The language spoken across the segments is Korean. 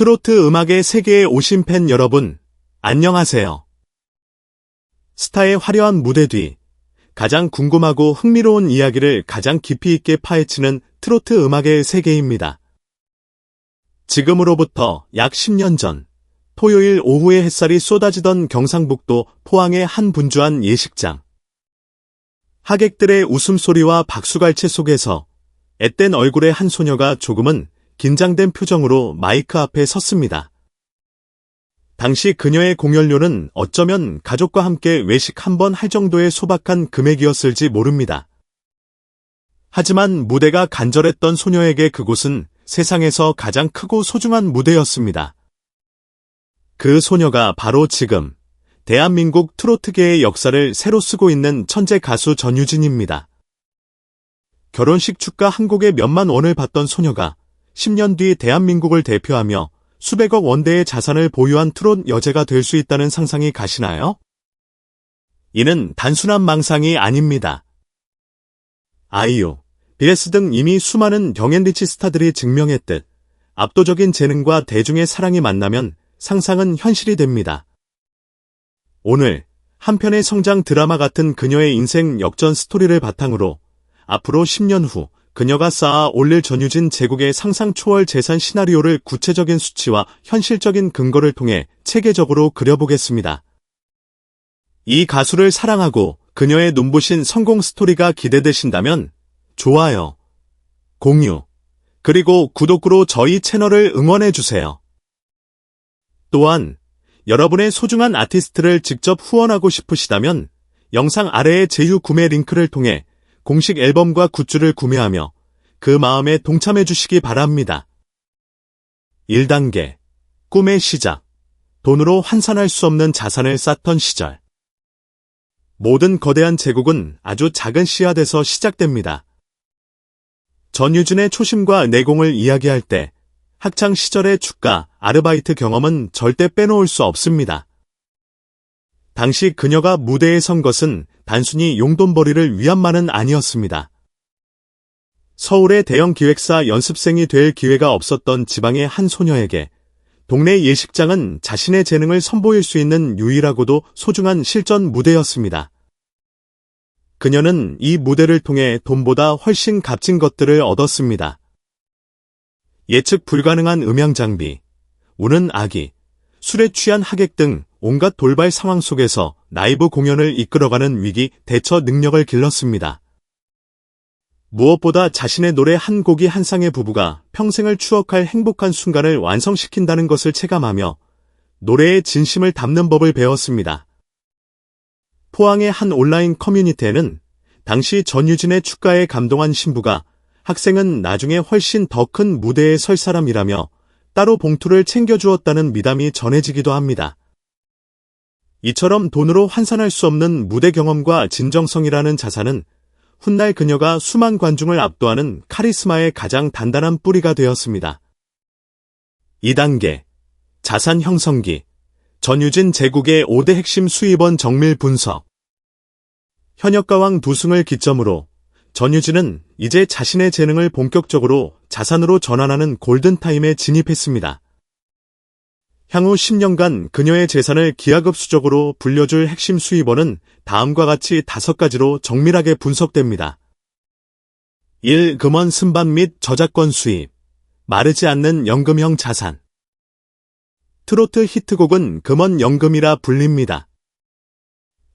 트로트 음악의 세계에 오신 팬 여러분, 안녕하세요. 스타의 화려한 무대 뒤 가장 궁금하고 흥미로운 이야기를 가장 깊이 있게 파헤치는 트로트 음악의 세계입니다. 지금으로부터 약 10년 전, 토요일 오후에 햇살이 쏟아지던 경상북도 포항의 한 분주한 예식장. 하객들의 웃음소리와 박수갈채 속에서 앳된 얼굴의 한 소녀가 조금은 긴장된 표정으로 마이크 앞에 섰습니다. 당시 그녀의 공연료는 어쩌면 가족과 함께 외식 한 번 할 정도의 소박한 금액이었을지 모릅니다. 하지만 무대가 간절했던 소녀에게 그곳은 세상에서 가장 크고 소중한 무대였습니다. 그 소녀가 바로 지금 대한민국 트로트계의 역사를 새로 쓰고 있는 천재 가수 전유진입니다. 결혼식 축가 한 곡에 몇만 원을 받던 소녀가 10년 뒤 대한민국을 대표하며 수백억 원대의 자산을 보유한 트롯 여제가 될 수 있다는 상상이 가시나요? 이는 단순한 망상이 아닙니다. 아이유, 비에스 등 이미 수많은 경앤리치 스타들이 증명했듯 압도적인 재능과 대중의 사랑이 만나면 상상은 현실이 됩니다. 오늘 한 편의 성장 드라마 같은 그녀의 인생 역전 스토리를 바탕으로 앞으로 10년 후 그녀가 쌓아 올릴 전유진 제국의 상상 초월 재산 시나리오를 구체적인 수치와 현실적인 근거를 통해 체계적으로 그려보겠습니다. 이 가수를 사랑하고 그녀의 눈부신 성공 스토리가 기대되신다면 좋아요, 공유, 그리고 구독으로 저희 채널을 응원해주세요. 또한 여러분의 소중한 아티스트를 직접 후원하고 싶으시다면 영상 아래의 제휴 구매 링크를 통해 공식 앨범과 굿즈를 구매하며 그 마음에 동참해 주시기 바랍니다. 1단계 꿈의 시작 돈으로 환산할 수 없는 자산을 쌓던 시절 모든 거대한 제국은 아주 작은 씨앗에서 시작됩니다. 전유진의 초심과 내공을 이야기할 때 학창 시절의 축가, 아르바이트 경험은 절대 빼놓을 수 없습니다. 당시 그녀가 무대에 선 것은 단순히 용돈벌이를 위함만은 아니었습니다. 서울의 대형 기획사 연습생이 될 기회가 없었던 지방의 한 소녀에게 동네 예식장은 자신의 재능을 선보일 수 있는 유일하고도 소중한 실전 무대였습니다. 그녀는 이 무대를 통해 돈보다 훨씬 값진 것들을 얻었습니다. 예측 불가능한 음향 장비, 우는 아기, 술에 취한 하객 등 온갖 돌발 상황 속에서 라이브 공연을 이끌어가는 위기 대처 능력을 길렀습니다. 무엇보다 자신의 노래 한 곡이 한 쌍의 부부가 평생을 추억할 행복한 순간을 완성시킨다는 것을 체감하며 노래의 진심을 담는 법을 배웠습니다. 포항의 한 온라인 커뮤니티에는 당시 전유진의 축가에 감동한 신부가 학생은 나중에 훨씬 더 큰 무대에 설 사람이라며 따로 봉투를 챙겨주었다는 미담이 전해지기도 합니다. 이처럼 돈으로 환산할 수 없는 무대 경험과 진정성이라는 자산은 훗날 그녀가 수만 관중을 압도하는 카리스마의 가장 단단한 뿌리가 되었습니다. 2단계 자산 형성기 전유진 제국의 5대 핵심 수입원 정밀 분석 현역 가왕 두승을 기점으로 전유진은 이제 자신의 재능을 본격적으로 자산으로 전환하는 골든타임에 진입했습니다. 향후 10년간 그녀의 재산을 기하급수적으로 불려줄 핵심 수입원은 다음과 같이 다섯 가지로 정밀하게 분석됩니다. 1. 금원 순반 및 저작권 수입 마르지 않는 연금형 자산 트로트 히트곡은 금원 연금이라 불립니다.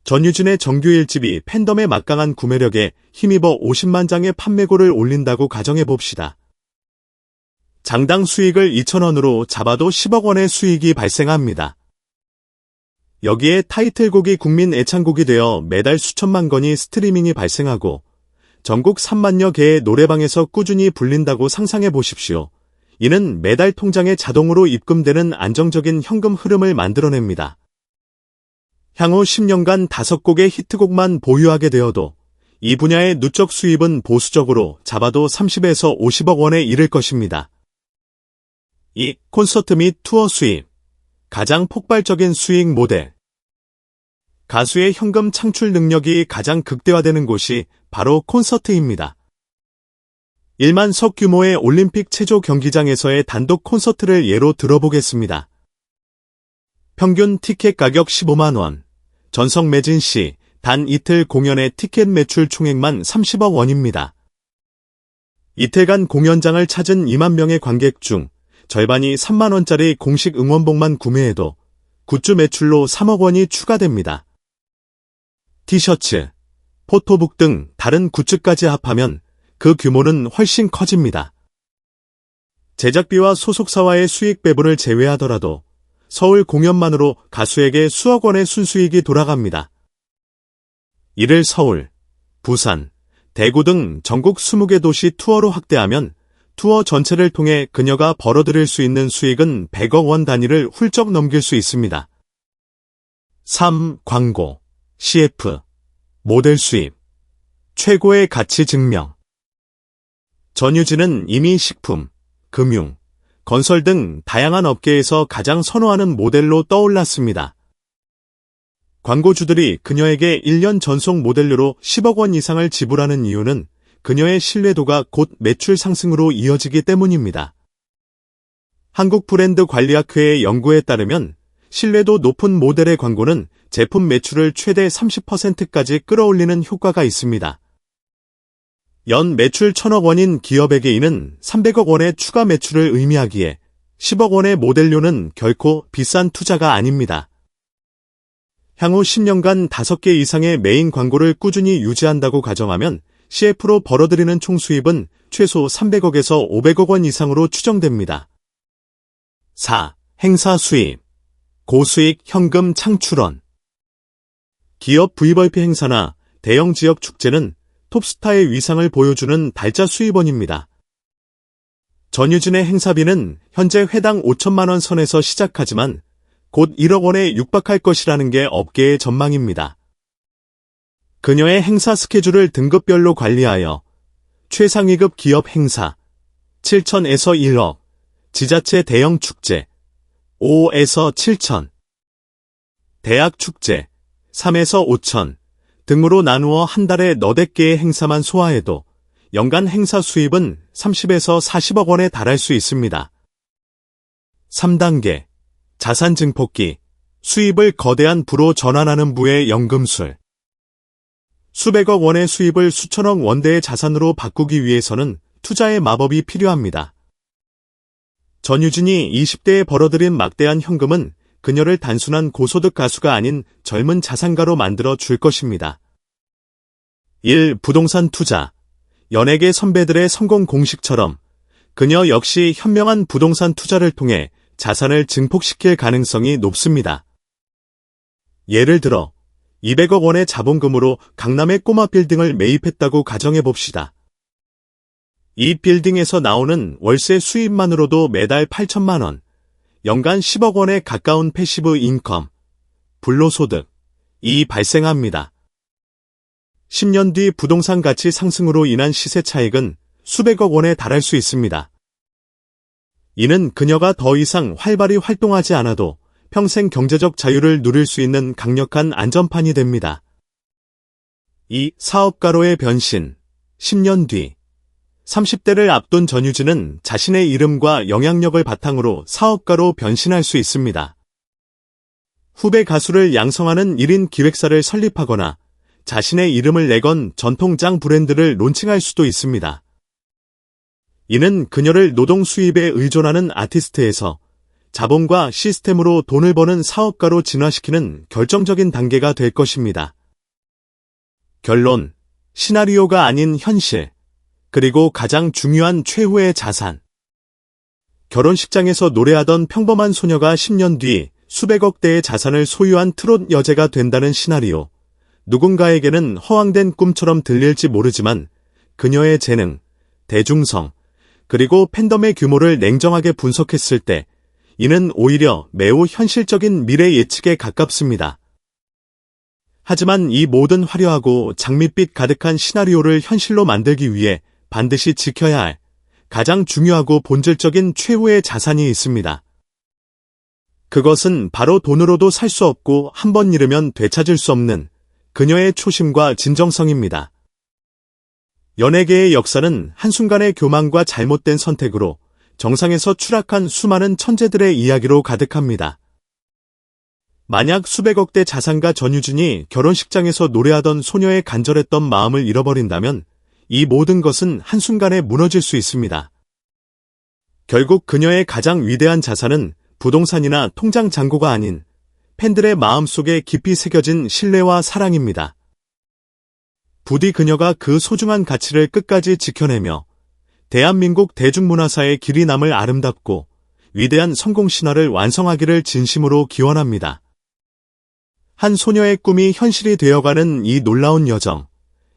전유진의 정규 1집이 팬덤의 막강한 구매력에 힘입어 50만 장의 판매고를 올린다고 가정해봅시다. 장당 수익을 2천원으로 잡아도 10억 원의 수익이 발생합니다. 여기에 타이틀곡이 국민 애창곡이 되어 매달 수천만 건이 스트리밍이 발생하고 전국 3만여 개의 노래방에서 꾸준히 불린다고 상상해 보십시오. 이는 매달 통장에 자동으로 입금되는 안정적인 현금 흐름을 만들어냅니다. 향후 10년간 5곡의 히트곡만 보유하게 되어도 이 분야의 누적 수입은 보수적으로 잡아도 30에서 50억 원에 이를 것입니다. 이 콘서트 및 투어 수입 가장 폭발적인 수익 모델 가수의 현금 창출 능력이 가장 극대화되는 곳이 바로 콘서트입니다. 1만 석 규모의 올림픽 체조 경기장에서의 단독 콘서트를 예로 들어보겠습니다. 평균 티켓 가격 15만원. 전성 매진 시 단 이틀 공연의 티켓 매출 총액만 30억 원입니다. 이틀간 공연장을 찾은 2만 명의 관객 중 절반이 3만 원짜리 공식 응원복만 구매해도 굿즈 매출로 3억 원이 추가됩니다. 티셔츠, 포토북 등 다른 굿즈까지 합하면 그 규모는 훨씬 커집니다. 제작비와 소속사와의 수익 배분을 제외하더라도 서울 공연만으로 가수에게 수억 원의 순수익이 돌아갑니다. 이를 서울, 부산, 대구 등 전국 20개 도시 투어로 확대하면 투어 전체를 통해 그녀가 벌어들일 수 있는 수익은 100억 원 단위를 훌쩍 넘길 수 있습니다. 3. 광고, CF, 모델 수입, 최고의 가치 증명. 전유진은 이미 식품, 금융, 건설 등 다양한 업계에서 가장 선호하는 모델로 떠올랐습니다. 광고주들이 그녀에게 1년 전속 모델료로 10억 원 이상을 지불하는 이유는 그녀의 신뢰도가 곧 매출 상승으로 이어지기 때문입니다. 한국 브랜드 관리학회의 연구에 따르면 신뢰도 높은 모델의 광고는 제품 매출을 최대 30%까지 끌어올리는 효과가 있습니다. 연 매출 1000억 원인 기업에게 이는 300억 원의 추가 매출을 의미하기에 10억 원의 모델료는 결코 비싼 투자가 아닙니다. 향후 10년간 5개 이상의 메인 광고를 꾸준히 유지한다고 가정하면 CF로 벌어들이는 총 수입은 최소 300억에서 500억 원 이상으로 추정됩니다. 4. 행사 수입 고수익 현금 창출원 기업 VVIP 행사나 대형 지역 축제는 톱스타의 위상을 보여주는 달자 수입원입니다. 전유진의 행사비는 현재 회당 5천만 원 선에서 시작하지만 곧 1억 원에 육박할 것이라는 게 업계의 전망입니다. 그녀의 행사 스케줄을 등급별로 관리하여 최상위급 기업 행사 7천에서 1억, 지자체 대형 축제 5에서 7천, 대학 축제 3에서 5천 등으로 나누어 한 달에 너댓 개의 행사만 소화해도 연간 행사 수입은 30에서 40억 원에 달할 수 있습니다. 3단계 자산 증폭기, 수입을 거대한 부로 전환하는 부의 연금술. 수백억 원의 수입을 수천억 원대의 자산으로 바꾸기 위해서는 투자의 마법이 필요합니다. 전유진이 20대에 벌어들인 막대한 현금은 그녀를 단순한 고소득 가수가 아닌 젊은 자산가로 만들어 줄 것입니다. 1. 부동산 투자. 연예계 선배들의 성공 공식처럼 그녀 역시 현명한 부동산 투자를 통해 자산을 증폭시킬 가능성이 높습니다. 예를 들어 200억 원의 자본금으로 강남의 꼬마 빌딩을 매입했다고 가정해 봅시다. 이 빌딩에서 나오는 월세 수입만으로도 매달 8천만 원, 연간 10억 원에 가까운 패시브 인컴, 불로소득이 발생합니다. 10년 뒤 부동산 가치 상승으로 인한 시세 차익은 수백억 원에 달할 수 있습니다. 이는 그녀가 더 이상 활발히 활동하지 않아도 평생 경제적 자유를 누릴 수 있는 강력한 안전판이 됩니다. 이 사업가로의 변신 10년 뒤 30대를 앞둔 전유진은 자신의 이름과 영향력을 바탕으로 사업가로 변신할 수 있습니다. 후배 가수를 양성하는 1인 기획사를 설립하거나 자신의 이름을 내건 전통장 브랜드를 론칭할 수도 있습니다. 이는 그녀를 노동 수입에 의존하는 아티스트에서 자본과 시스템으로 돈을 버는 사업가로 진화시키는 결정적인 단계가 될 것입니다. 결론, 시나리오가 아닌 현실, 그리고 가장 중요한 최후의 자산. 결혼식장에서 노래하던 평범한 소녀가 10년 뒤 수백억 대의 자산을 소유한 트롯 여제가 된다는 시나리오. 누군가에게는 허황된 꿈처럼 들릴지 모르지만 그녀의 재능, 대중성, 그리고 팬덤의 규모를 냉정하게 분석했을 때 이는 오히려 매우 현실적인 미래 예측에 가깝습니다. 하지만 이 모든 화려하고 장밋빛 가득한 시나리오를 현실로 만들기 위해 반드시 지켜야 할 가장 중요하고 본질적인 최후의 자산이 있습니다. 그것은 바로 돈으로도 살 수 없고 한 번 잃으면 되찾을 수 없는 그녀의 초심과 진정성입니다. 연예계의 역사는 한순간의 교만과 잘못된 선택으로 정상에서 추락한 수많은 천재들의 이야기로 가득합니다. 만약 수백억대 자산가 전유진이 결혼식장에서 노래하던 소녀의 간절했던 마음을 잃어버린다면 이 모든 것은 한순간에 무너질 수 있습니다. 결국 그녀의 가장 위대한 자산은 부동산이나 통장 잔고가 아닌 팬들의 마음속에 깊이 새겨진 신뢰와 사랑입니다. 부디 그녀가 그 소중한 가치를 끝까지 지켜내며 대한민국 대중문화사의 길이 남을 아름답고 위대한 성공 신화를 완성하기를 진심으로 기원합니다. 한 소녀의 꿈이 현실이 되어가는 이 놀라운 여정,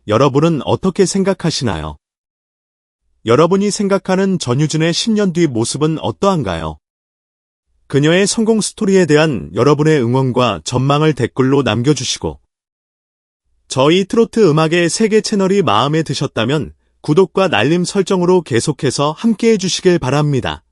여러분은 어떻게 생각하시나요? 여러분이 생각하는 전유진의 10년 뒤 모습은 어떠한가요? 그녀의 성공 스토리에 대한 여러분의 응원과 전망을 댓글로 남겨주시고, 저희 트로트 음악의 세계 채널이 마음에 드셨다면 구독과 알림 설정으로 계속해서 함께 해 주시길 바랍니다.